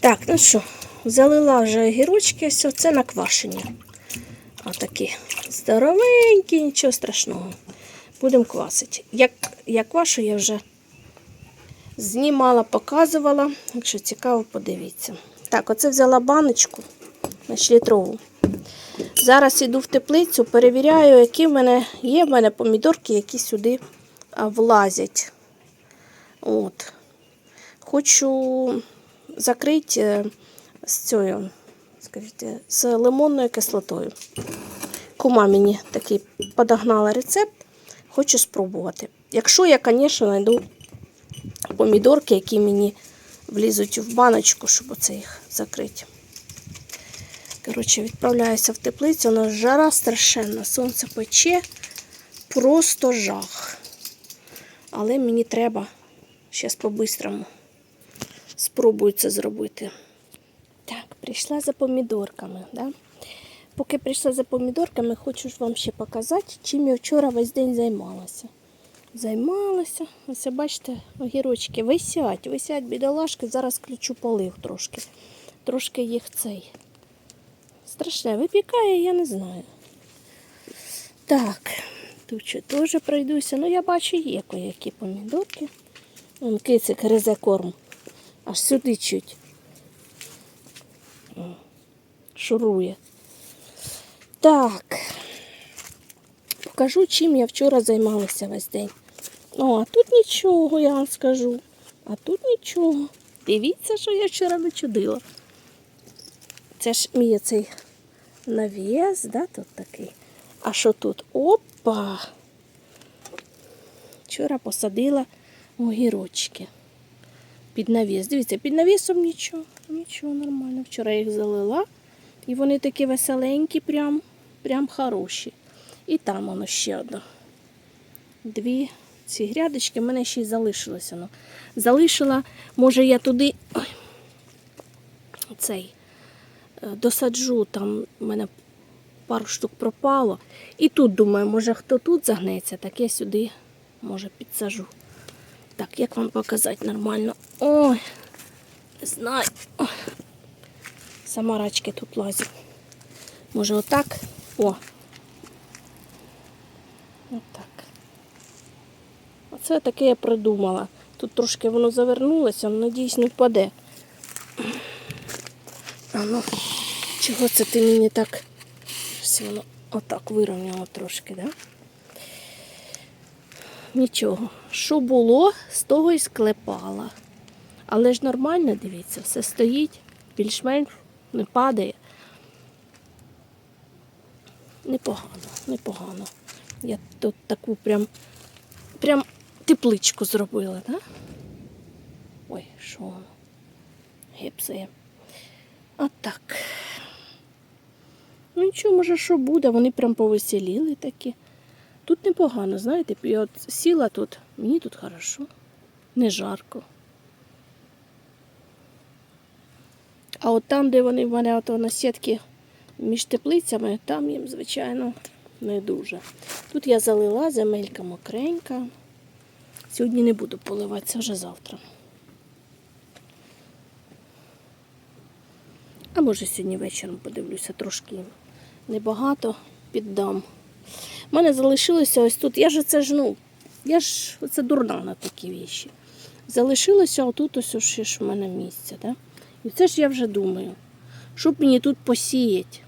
Так, ну що, залила вже огірочки, все, це наквашені. Отакі здоровенькі, нічого страшного. Будемо квасити. Як, як квашу я вже знімала, показувала. Якщо цікаво, подивіться. Так, оце взяла баночку значить, літрову. Зараз іду в теплицю, перевіряю, які в мене є в мене помідорки, які сюди влазять. От. Хочу закрити е, з цією, скажіть, з лимонною кислотою. Кума мені такий подогнала рецепт, хочу спробувати. Якщо я, звісно, знайду помідорки, які мені влізуть в баночку, щоб оце їх закрити. Коротше, відправляюся в теплицю, у нас жара страшенна, сонце пече, просто жах. Але мені треба зараз по-бистрому спробую це зробити. Так, прийшла за помідорками. Да? Поки прийшла за помідорками, хочу ж вам ще показати, чим я вчора весь день займалася. Займалася. Ось бачите, огірочки висять, висять бідолашки. Зараз включу полив трошки. Трошки їх цей. Страшне, випікає, я не знаю. Так, тут ще теж пройдуся. Ну, я бачу, є які помідорки. Вон кицик гризе корм. Аж сюди чуть. Шурує. Так. Покажу, чим я вчора займалася весь день. О, а тут нічого, я вам скажу. А тут нічого. Дивіться, що я вчора начудила. Це ж мій цей навіс, да, тут такий. А що тут? Опа! Вчора посадила огірочки. Під навіс. Дивіться, під навісом нічого. Нічого нормально. Вчора їх залила. І вони такі веселенькі, прям, прям хороші. І там воно ще одне. Дві ці грядочки в мене ще й залишилося. Ну. Залишила, може, я туди ой, цей е, досаджу, там в мене пару штук пропало. І тут, думаю, може хто тут загнеться, так я сюди, може, підсажу. Так, як вам показати нормально? Ой, не знаю. Сама рачки тут лазять. Може отак? О. Отак. Оце таке я придумала. Тут трошки воно завернулося, але надіюсь не впаде. А ну, чого це ти мені так? Ось воно отак вирівняло трошки, да? Нічого. Що було, з того і склепала. Але ж нормально, дивіться, все стоїть, більш-менш не падає. Непогано, непогано. Я тут таку прям, прям тепличку зробила, да? Ой, що воно? Гіпсає. А так. Ну нічого, може, що буде, вони прям повеселіли такі. Тут непогано, знаєте, я от сіла тут, мені тут хорошо, не жарко. А от там, де вони в мене от на сітки між теплицями, там їм, звичайно, не дуже. Тут я залила, земелька мокренька. Сьогодні не буду поливати, це вже завтра. А може сьогодні вечором подивлюся, трошки небагато піддам. У мене залишилося ось тут. Я ж це ж, ну, я ж оце дурна на такі віші. Залишилося отут ось ще ж в мене місце. Да? І це ж я вже думаю, що мені тут посіяти.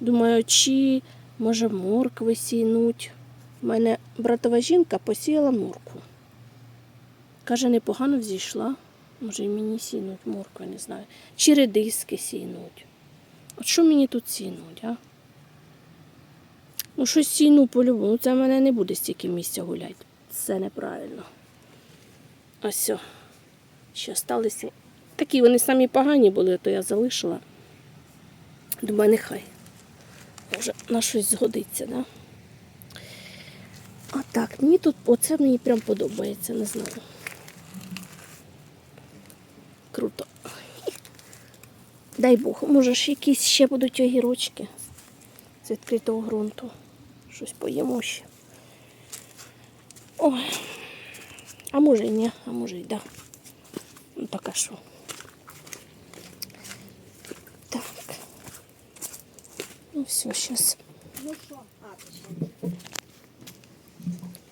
Думаю, чи може моркви сійнуть. У мене братова жінка посіяла моркву. Каже, непогано взійшла. Може і мені сінуть моркви, не знаю. Чи редиски сінуть. От що мені тут сінуть, а? Ну, щось сіну по-любому. Ну, Це в мене не буде стільки місця гуляти. Це неправильно. Ось. все. Ще сталися. Такі вони самі погані були, то я залишила. Думаю, нехай. Може, на щось згодиться, да? А так, мені тут оце мені прям подобається, не знаю. Круто. Дай Бог, може ж якісь ще будуть огірочки з відкритого ґрунту щось поїмо ще. Ой. А може і ні, а може і да. Ну пока що. Так. Ну все, зараз. Ну що,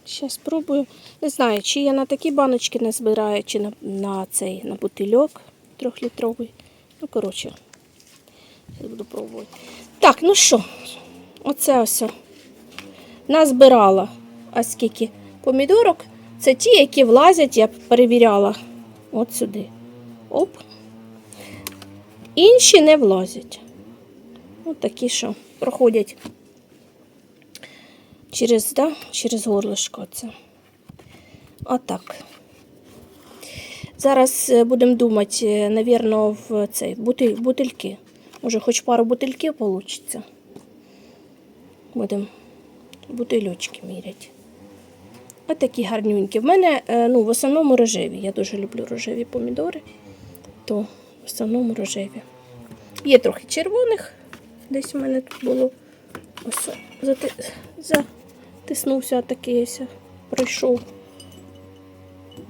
Зараз спробую. Не знаю, чи я на такі баночки не збираю, чи на на цей на бутильок трьохлітровий. Ну, коротше, буду пробувати. Так, ну що, оце ось. Назбирала. А скільки помідорок? Це ті, які влазять, я перевіряла. От сюди. Оп. Інші не влазять. От такі, що проходять через, да, через горлишко це. Отак. Зараз е, будемо думати, е, навірно, в цей бутиль, бутильки. Може, хоч пару бутильків вийде. Будемо бутильочки міряти. Ось такі гарнюнькі. В мене е, ну, в основному рожеві. Я дуже люблю рожеві помідори, то в основному рожеві. Є трохи червоних, десь у мене тут було. Ось зати... затиснувся такий ось, пройшов.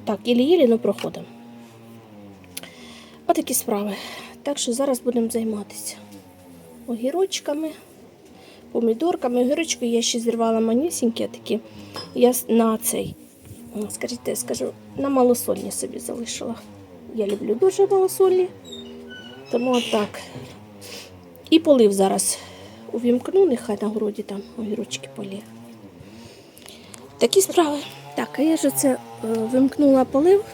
Так, ілі-ілі, ну проходимо. Отакі справи. Так що зараз будемо займатися огірочками, помідорками. Огірочки я ще зірвала манюсінькі такі. Я на цей, скажіть, я скажу, на малосольні собі залишила. Я люблю дуже малосольні. Тому отак. І полив зараз увімкну, нехай на городі там огірочки полє. Такі справи. Так, а я ж це е, вимкнула полив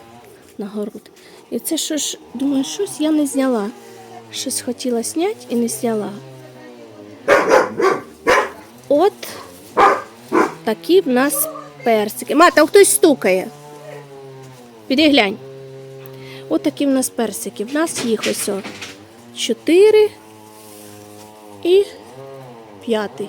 на город. І це що ж, думаю, щось я не зняла. Щось хотіла зняти і не зняла. От такі в нас персики. Ма, там хтось стукає. Піди глянь. От такі в нас персики. В нас їх ось о, чотири і п'ятий.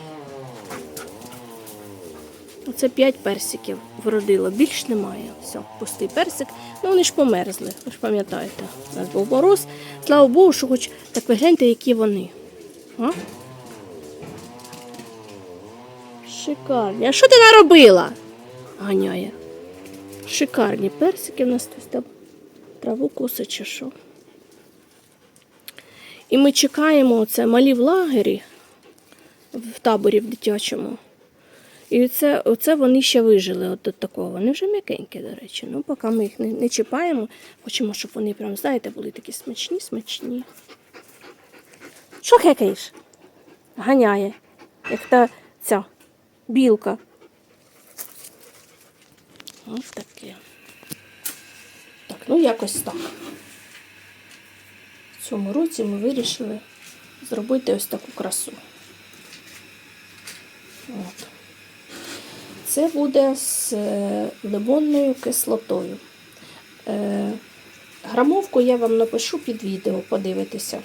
Оце п'ять персиків вродило, більш немає. Все, пустий персик. Ну вони ж померзли, ви ж пам'ятаєте. У нас був мороз. Слава Богу, що хоч так ви гляньте, які вони. А? Шикарні. А що ти наробила? Ганяє. Шикарні персики. У нас хтось там траву косить чи що. І ми чекаємо оце малі в лагері в таборі в дитячому. І це, оце вони ще вижили от до такого. Вони вже м'якенькі, до речі. Ну, поки ми їх не, не чіпаємо, хочемо, щоб вони прям, знаєте, були такі смачні, смачні. Що хекаєш? Ганяє, як та ця білка. Ось таке. Так, ну якось так. В цьому році ми вирішили зробити ось таку красу. От. Це буде з е, лимонною кислотою. Е, Грамовку я вам напишу під відео, подивитися.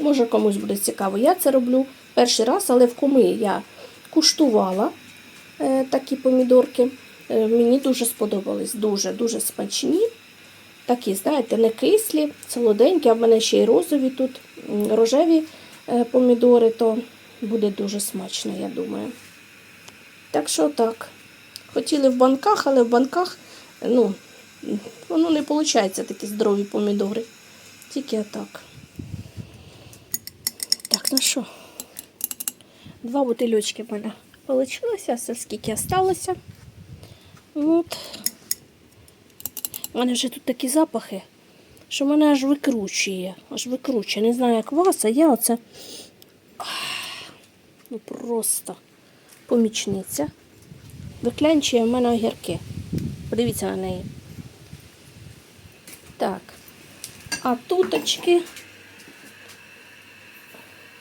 Може комусь буде цікаво. Я це роблю перший раз, але в коми я куштувала е, такі помідорки. Е, мені дуже сподобались. Дуже-дуже смачні. Такі, знаєте, не кислі, солоденькі, а в мене ще й розові тут, рожеві е, помідори, то буде дуже смачно, я думаю. Так що так. Хотіли в банках, але в банках ну, воно не виходить такі здорові помідори. Тільки отак. Так, ну що, два бутильочки в мене вийшло, все скільки залишилося. От. У мене вже тут такі запахи, що мене аж викручує. Аж викручує. Не знаю, як вас, а я оце. Ну просто помічниця. Виклянчує в мене огірки. Подивіться на неї. Так. А туточки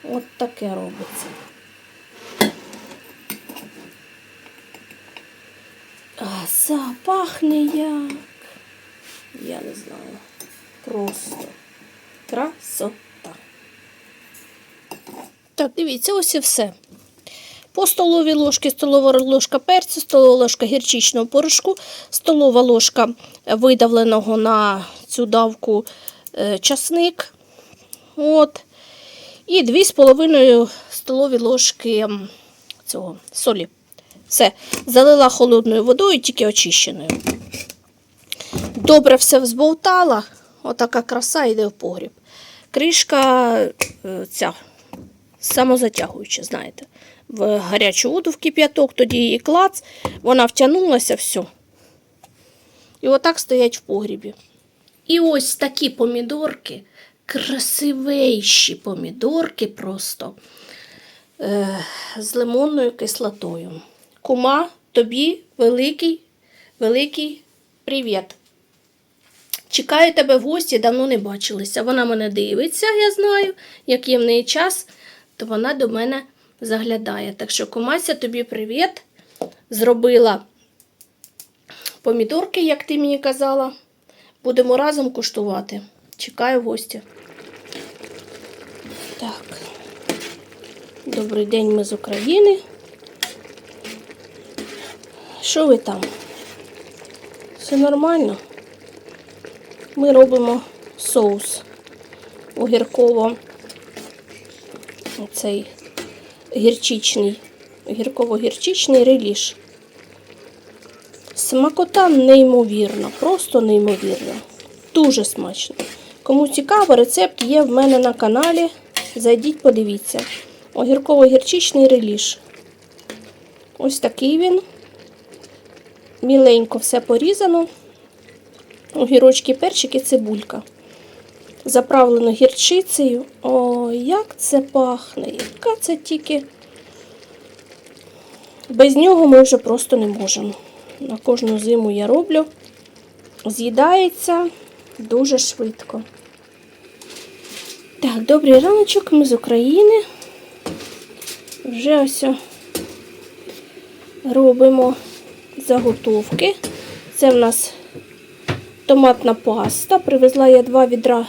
от таке робиться. Запахне як. Я не знаю. Просто красота. Так, дивіться, ось і все. По столовій ложці столова ложка перцю, столова ложка гірчичного порошку, столова ложка видавленого на цю давку е, часник. От. І 2,5 столові ложки цього солі. Все, залила холодною водою, тільки очищеною. Добре все взбовтала. Отака краса йде в погріб. Кришка е, ця самозатягуюча, знаєте. В гарячу воду в кип'яток, тоді її клац, вона втягнулася, все. І отак стоять в погрібі. І ось такі помідорки, красивейші помідорки просто е, з лимонною кислотою. Кума, тобі великий, великий привіт. Чекаю тебе в гості, давно не бачилися. Вона мене дивиться, я знаю. Як є в неї час, то вона до мене заглядає. Так що, кумася, тобі привіт. Зробила помідорки, як ти мені казала. Будемо разом куштувати. Чекаю в гості. Так. Добрий день, ми з України. Що ви там? Все нормально? Ми робимо соус огірково цей гірчичний, гірково-гірчичний реліш. Смакота неймовірна, просто неймовірна. Дуже смачно. Кому цікаво, рецепт є в мене на каналі. Зайдіть, подивіться. Огірково-гірчичний реліш. Ось такий він. Міленько все порізано. Огірочки, перчики, цибулька. Заправлено гірчицею. О, як це пахне! Яка це тільки. Без нього ми вже просто не можемо. На кожну зиму я роблю. З'їдається дуже швидко. Так, добрий раночок, ми з України. Вже ось робимо заготовки. Це в нас томатна паста. Привезла я два відра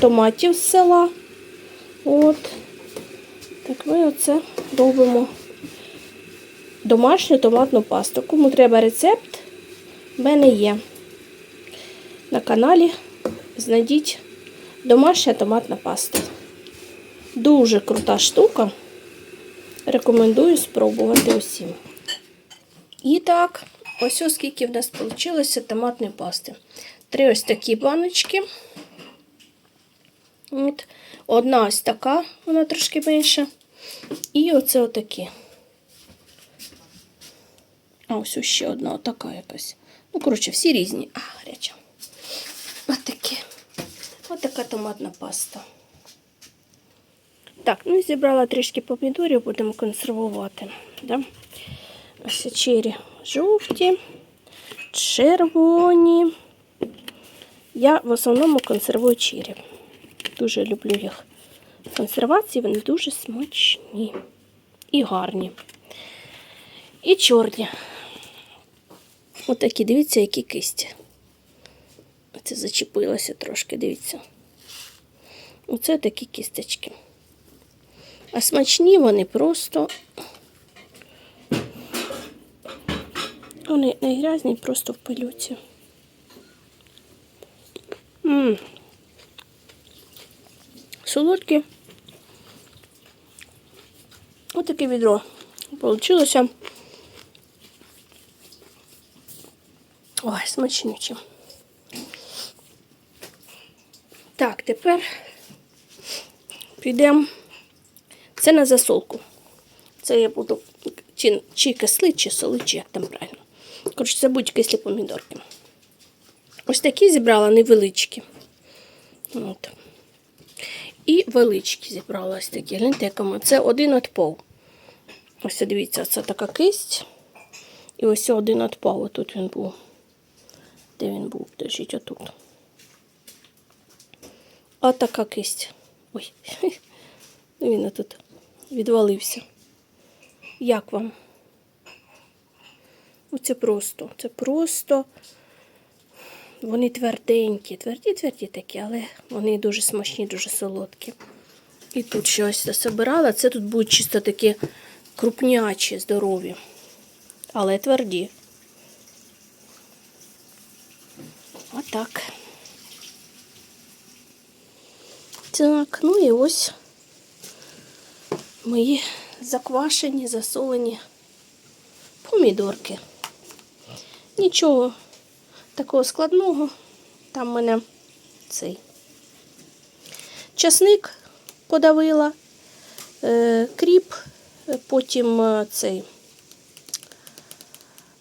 томатів з села. От. Так ми оце робимо домашню томатну пасту. Кому треба рецепт, в мене є. На каналі знайдіть домашня томатна паста. Дуже крута штука. Рекомендую спробувати усім. І так, ось ось скільки в нас вийшло томатної пасти. Три ось такі баночки. От. Одна ось така, вона трошки менша. І оце отакі. А ось ще одна отака якась. Ну, коротше, всі різні. А, гаряча. Отакі. Отака томатна паста. Так, ну і зібрала трішки помідорів, будемо консервувати. Да? Ось чері жовті, червоні. Я в основному консервую чері. Дуже люблю їх. В консервації вони дуже смачні і гарні. І чорні. Отакі, дивіться, які кисті. Оце зачепилося трошки, дивіться. Оце такі кісточки. А смачні вони просто. Вони не грязні, просто в пилюці. Ммм. Солодкі. Ось таке відро получилося. Ой, смачнюче. Так, тепер підемо. Це на засолку. Це я буду чи, чи кислить, чи солить, чи як там правильно. Коротше, це будуть кислі помідорки. Ось такі зібрала невеличкі. От. І величкі зібрала ось такі. Гляньте, якому. Це один от пол. Ось дивіться, це така кисть. І ось один от пол. Отут він був. Де він був? Держіть отут. А така кисть. Ой, він тут відвалився. Як вам? Оце просто, це просто. Вони тверденькі, тверді-тверді такі, але вони дуже смачні, дуже солодкі. І тут щось засобирала. Це тут будуть чисто такі крупнячі, здорові, але тверді. Отак. Так, ну і ось мої заквашені, засолені помідорки. Нічого такого складного. Там мене цей часник подавила, е, кріп, потім е, цей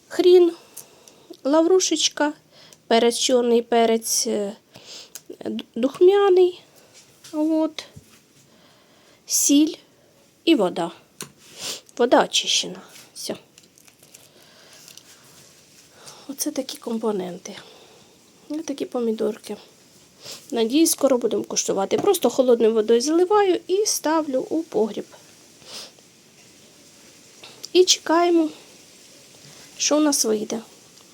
хрін, лаврушечка, перець чорний, перець е, духмяний, от, сіль і вода. Вода очищена. Все. Оце такі компоненти. Ось такі помідорки. Надіюсь, скоро будемо куштувати. Просто холодною водою заливаю і ставлю у погріб. І чекаємо, що у нас вийде.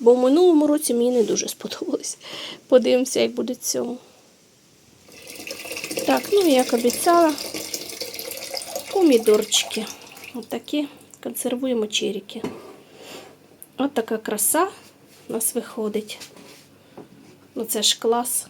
Бо в минулому році мені не дуже сподобалось. Подивимося, як буде цьому. Так, ну як обіцяла, помідорчики. Отакі консервуємо черіки. От така краса нас виходить. Ну це ж клас.